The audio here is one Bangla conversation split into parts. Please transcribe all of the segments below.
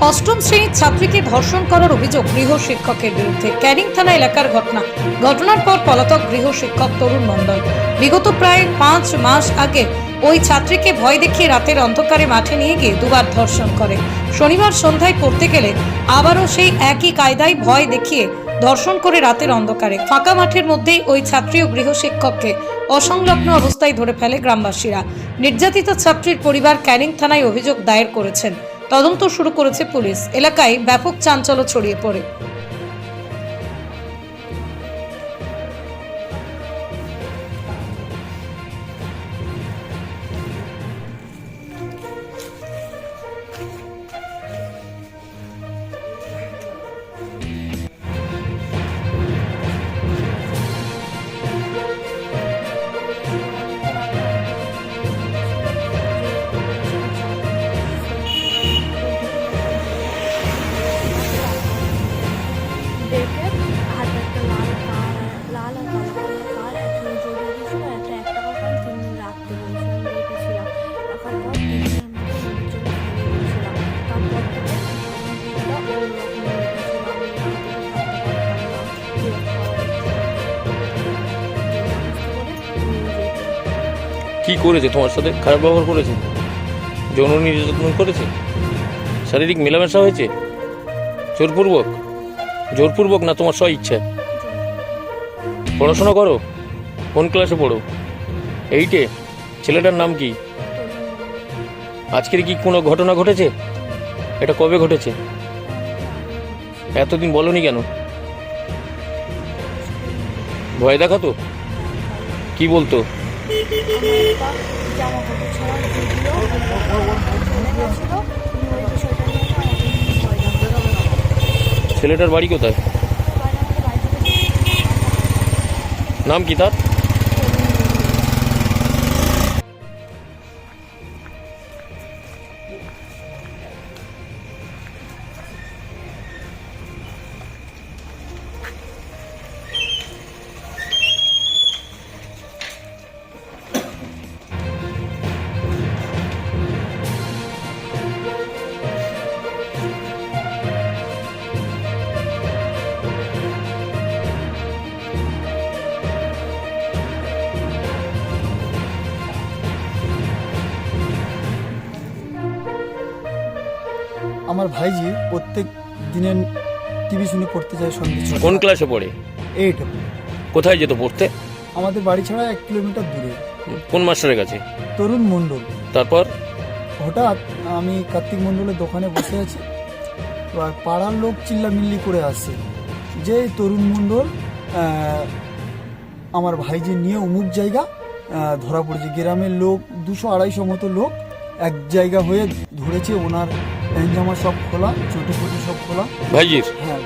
অষ্টম শ্রেণির ছাত্রীকে ধর্ষণ করার অভিযোগ গৃহ শিক্ষকের বিরুদ্ধে। ক্যানিং থানা এলাকার ঘটনা। ঘটনার পর পলাতক গৃহ শিক্ষক তরুণ মণ্ডল। বিগত প্রায় পাঁচ মাস আগে ওই ছাত্রীকে ভয় দেখিয়ে রাতের অন্ধকারে মাঠে নিয়ে গিয়ে দুবার ধর্ষণ করে। শনিবার সন্ধ্যায় পড়তে গেলে আবারও সেই একই কায়দায় ভয় দেখিয়ে ধর্ষণ করে রাতের অন্ধকারে। ফাঁকা মাঠের মধ্যেই ওই ছাত্রী ও গৃহ শিক্ষককে অসংলগ্ন অবস্থায় ধরে ফেলে গ্রামবাসীরা। নির্যাতিত ছাত্রীর পরিবার ক্যানিং থানায় অভিযোগ দায়ের করেছেন। তদন্ত শুরু করেছে পুলিশ। এলাকায় ব্যাপক চাঞ্চল্য ছড়িয়ে পড়ে। কি করেছে তোমার সাথে খারাপ ব্যবহার করেছে যৌন নির্যাতন করেছে শারীরিক মেলামেশা হয়েছে জোরপূর্বক জোরপূর্বক না তোমার স্ব ইচ্ছা পড়াশোনা করো কোন ক্লাসে পড়ো এইটে ছেলেটার নাম কি আজকের কি কোনো ঘটনা ঘটেছে এটা কবে ঘটেছে এতদিন বলনি কেন ভয় দেখাতো কি বলতো জামা কাপড় ছাড়া ভিডিও চলে গেছিল উনি ওই বিষয়টা নিয়ে আমাকে ভয় দেখাতো ছেলেটার বাড়ি কোথায়? নাম কি তার? আমার ভাইজি প্রত্যেক দিনের টিভি শুনে পড়তে যায় সন্ধ্যে ছটা। কোন ক্লাসে পড়ে? এইট কোথায় যেত পড়তে? আমাদের বাড়ি ছাড়া এক কিলোমিটার দূরে। কোন মাস্টারের কাছে? তরুণ মণ্ডল। তারপর? হঠাৎ আমি কার্তিক মণ্ডলের দোকানে বসে আছি এবার পাড়ার লোক চিল্লামিল্লি করে আসছে যে এই তরুণ মণ্ডল আহ, আমার ভাইজি নিয়ে অমুক জায়গা আহ, ধরা পড়েছে। গ্রামের লোক দুশো আড়াইশো মতো লোক এক জায়গা হয়ে ধরেছে ওনার প্যান্ট জামা সব খোলা চটি ফটি সব খোলা। ভাইজির? হ্যাঁ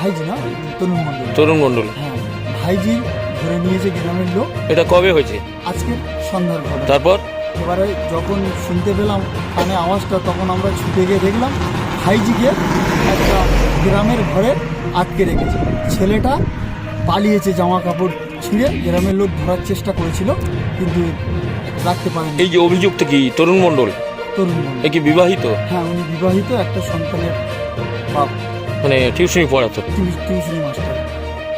ভাইজি না তরুণ মণ্ডল। তরুণ মণ্ডল। হ্যাঁ ভাইজি ধরে নিয়েছে গ্রামের লোক। এটা কবে হয়েছে? আজকে সন্ধ্যার ঘটনা। তারপর? এবারে যখন শুনতে পেলাম কানে আওয়াজটা তখন আমরা ছুটে গিয়ে দেখলাম ভাইজিকে একটা গ্রামের ঘরে আটকে রেখেছে। ছেলেটা পালিয়েছে জামা কাপড় ছিঁড়ে গ্রামের লোক ধরার চেষ্টা করেছিল কিন্তু রাখতে পারেনি। এই যে অভিযুক্ত কি? তরুণ মণ্ডল? তরুণ এ কি বিবাহিত? হ্যাঁ উনি বিবাহিত একটা সন্তানের বাপ। মানে টিউশনি পড়াতো? টিউ- টিউশনি মাস্টার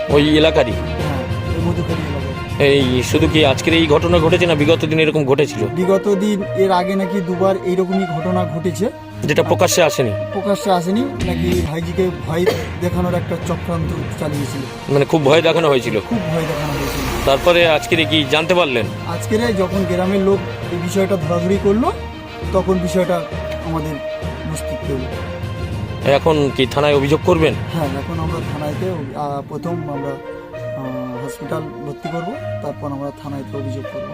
ওই এলাকারই? হ্যাঁ এই মধুখালী এলাকায় এই শুধু কি আজকের এই ঘটনা ঘটেছে না বিগত দিন এরকম ঘটেছিল? বিগত দিন এর আগে নাকি দুবার এইরকমই ঘটনা ঘটেছে। যেটা প্রকাশ্যে আসেনি? প্রকাশ্যে আসেনি নাকি ভাইজিকে ভয় দেখানোর একটা চক্রান্ত চালিয়েছিল। মানে খুব ভয় দেখানো হয়েছিল? খুব ভয় দেখানো হয়েছিল। তারপরে আজকের কি জানতে পারলেন? আজকের যখন গ্রামের লোক এই বিষয়টা ধরাধরি করল তখন বিষয়টা আমাদের মস্তিষ্কে এখন কি থানায় অভিযোগ করবেন? হ্যাঁ এখন আমরা থানায়তে প্রথম আমরা হসপিটাল ভর্তি করব তারপর আমরা থানায়তে অভিযোগ করব।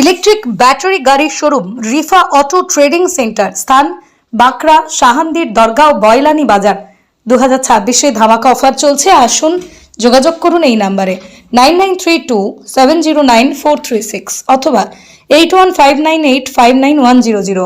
ইলেকট্রিক ব্যাটারি গাড়ির showroom Rifa auto trading centre, স্থান বাঁকড়া সাহান্দির দরগাঁও বয়লানি বাজার। দু হাজার ছাব্বিশে ধামাকা অফার চলছে, আসুন যোগাযোগ করুন এই নাম্বারে nine nine three two seven zero nine four three six অথবা eight one five nine eight five nine one zero zero.